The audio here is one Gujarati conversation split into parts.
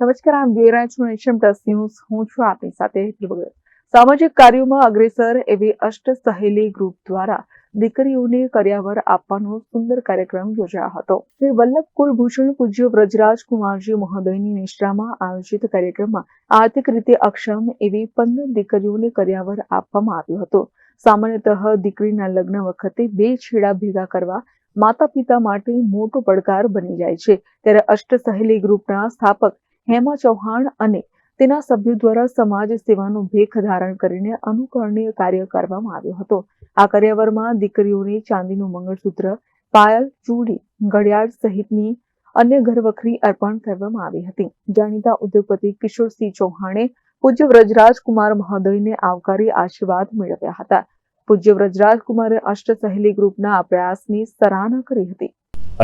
નમસ્કાર, આમ જોઈ રહ્યા છો હું છું આપની સાથે. સામાજિક કાર્યોમાં અગ્રેસર એવી અષ્ટ સહેલી ગ્રુપ દ્વારા દીકરીઓને કર્યાવર આપવાનો સુંદર કાર્યક્રમ યોજાયો હતો. શ્રી વલ્લભ કુલભૂષણ પૂજ્ય વ્રજરાજ કુમારજી મહોદયની નિષ્ઠામાં આયોજિત કાર્યક્રમમાં આર્થિક રીતે અક્ષમ એવી પંદર દીકરીઓને કર્યાવર આપવામાં આવ્યો હતો. સામાન્યતઃ દીકરીના લગ્ન વખતે બે છેડા ભેગા કરવા માતા પિતા માટે મોટો પડકાર બની જાય છે. ત્યારે અષ્ટ સહેલી ગ્રુપના સ્થાપક હેમા ચૌહાણ અને તેના સભ્યો દ્વારા સમાજ સેવાનો ભેખ ધારણ કરીને અનુકરણીય કાર્ય કરવામાં આવ્યો હતો. આ કાર્યવરમાં દીકરીઓને ચાંદીનું મંગળસૂત્ર, પાયલ, ચૂડી, ઘડિયાળ સહિતની અન્ય ઘરવખરી અર્પણ કરવામાં આવી હતી. જાણીતા ઉદ્યોગપતિ કિશોરસિંહ ચૌહાણે પૂજ્ય વ્રજરાજ કુમાર મહોદયને આવકારી આશીર્વાદ મેળવ્યા હતા. પૂજ્ય વ્રજરાજ કુમારે અષ્ટ સહેલી ગ્રુપના પ્રયાસની સરાહના કરી હતી.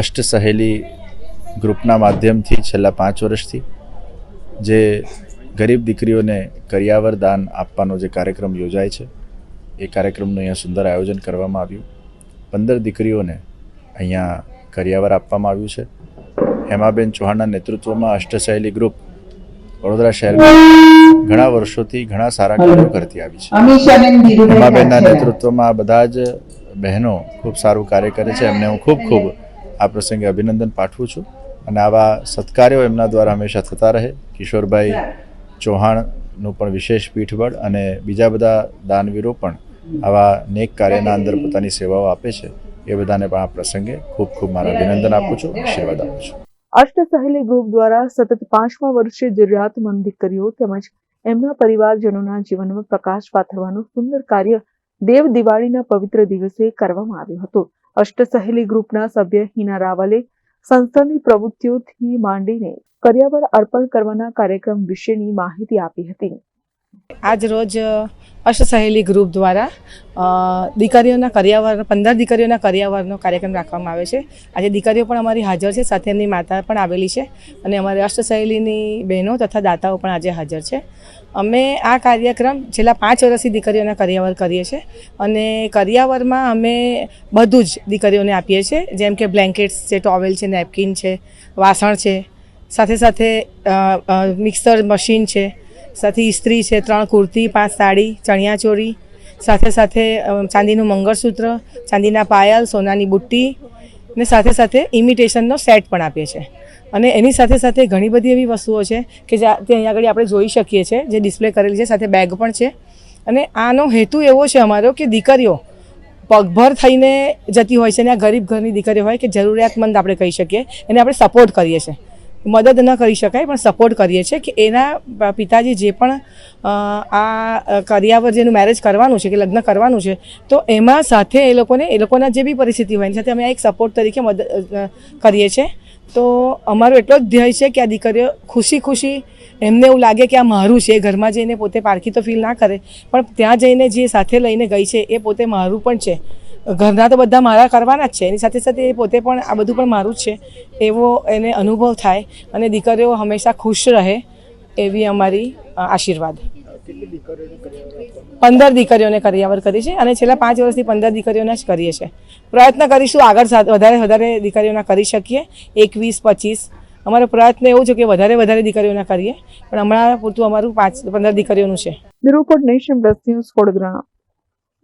અષ્ટ સહેલી ગ્રુપના માધ્યમથી છેલ્લા પાંચ વર્ષથી જે ગરીબ દીકરીઓને કરિયાવર દાન આપવાનો જે કાર્યક્રમ યોજાય છે એ કાર્યક્રમનું અહીંયા સુંદર આયોજન કરવામાં આવ્યું. પંદર દીકરીઓને અહીંયા કરિયાવર આપવામાં આવ્યું છે. હેમાબેન ચૌહાણના નેતૃત્વમાં અષ્ટશૈલી ગ્રુપ વડોદરા શહેરમાં ઘણા વર્ષોથી ઘણા સારા કાર્યો કરતી આવી છે. હેમાબેનના નેતૃત્વમાં આ બધા જ બહેનો ખૂબ સારું કાર્ય કરે છે. એમને હું ખૂબ ખૂબ આ પ્રસંગે અભિનંદન પાઠવું છું. અને આવા સત્કાર્યો એમના દ્વારા હંમેશા થતા રહે. કિશોરભાઈ ચૌહાણનું પણ વિશેષ પીઠબળ અને બીજા બધા દાનવીરો પણ આવા નેક કાર્યના અંદર પોતાની સેવાઓ આપે છે. એ બધાને પણ આ પ્રસંગે ખૂબ ખૂબ મારા અભિનંદન આપું છું આશીર્વાદ આપું છું. અષ્ટ સહેલી ગ્રુપ દ્વારા સતત પાંચમા વર્ષે જરૂરિયાતમંદ કર્યો તેમજ એમના પરિવારજનોના જીવનમાં પ્રકાશ પાથરવાનું સુંદર કાર્ય દેવ દિવાળીના પવિત્ર દિવસે કરવામાં આવ્યું હતું. અષ્ટ સહેલી ગ્રુપના સભ્ય હિના રાવલે સંસ્થાની પ્રવૃત્તિઓથી માંડીને કર્યાવર અર્પણ કરવાના કાર્યક્રમ વિશેની માહિતી આપી હતી. આજ રોજ અષ્ટ સહેલી ગ્રુપ દ્વારા દીકરીઓના કરિયાવર પંદર દીકરીઓના કરિયાવરનો કાર્યક્રમ રાખવામાં આવે છે. આજે દીકરીઓ પણ અમારી હાજર છે, સાથે એમની માતા પણ આવેલી છે અને અમારી અષ્ટ સહેલીની બહેનો તથા દાતાઓ પણ આજે હાજર છે. અમે આ કાર્યક્રમ છેલ્લા પાંચ વર્ષથી દીકરીઓના કર્યાવર કરીએ છીએ અને કરિયાવરમાં અમે બધું જ દીકરીઓને આપીએ છીએ, જેમ કે બ્લેન્કેટ્સ છે, ટોવેલ છે, નેપકિન છે, વાસણ છે, સાથે સાથે મિક્સર મશીન છે સાથે ઇસ્ત્રી છે, ત્રણ કુર્તી, પાંચ સાડી ચણિયાચોળી સાથે સાથે ચાંદીનું મંગળસૂત્ર, ચાંદીના પાયલ, સોનાની બુટ્ટી ને સાથે સાથે ઇમિટેશનનો સેટ પણ આપીએ છીએ. અને એની સાથે સાથે ઘણી બધી એવી વસ્તુઓ છે કે જે અહીંયા આગળ આપણે જોઈ શકીએ છીએ, જે ડિસ્પ્લે કરેલી છે, સાથે બેગ પણ છે. અને આનો હેતુ એવો છે અમારો કે દીકરીઓ પગભર થઈને જતી હોય છે અને આ ગરીબ ઘરની દીકરીઓ હોય કે જરૂરિયાતમંદ આપણે કહી શકીએ, એને આપણે સપોર્ટ કરીએ છીએ. મદદ ન કરી શકાય, પણ સપોર્ટ કરીએ છીએ કે એના પિતાજી જે પણ આ કર્યાવર જેનું મેરેજ કરવાનું છે કે લગ્ન કરવાનું છે, તો એમાં સાથે એ લોકોને, એ લોકોના જે બી પરિસ્થિતિ હોય એની સાથે અમે એક સપોર્ટ તરીકે મદદ કરીએ છીએ. તો અમારો એટલો જ ધ્યેય છે કે આ દીકરીઓ ખુશી ખુશી એમને એવું લાગે કે આ મારું છે, ઘરમાં જઈને પોતે પારખી તો ફીલ ના કરે, પણ ત્યાં જઈને જે સાથે લઈને ગઈ છે એ પોતે મારું પણ છે. ઘરના તો બધા મારા કરવાના જ છે. એની સાથે સાથે એ પોતે પણ આ બધું પણ મારું જ છે. એવો એને અનુભવ થાય અને દીકરીઓ હંમેશા ખુશ રહે એવી અમારી આશીર્વાદ. પંદર દીકરીઓને કરિયાવર કરી છે અને છેલ્લા પાંચ વર્ષથી પંદર દીકરીઓના જ કરીએ છીએ પ્રયત્ન કરીશું આગળ વધારે વધારે દીકરીઓના કરી શકીએ. એકવીસ, પચીસ. અમારો પ્રયત્ન એવું છે કે વધારે વધારે દીકરીઓના કરીએ. પણ હમણાં પૂરતું અમારું પાંચ, પંદર દીકરીઓનું છે. Report Nation Plus News Vadodara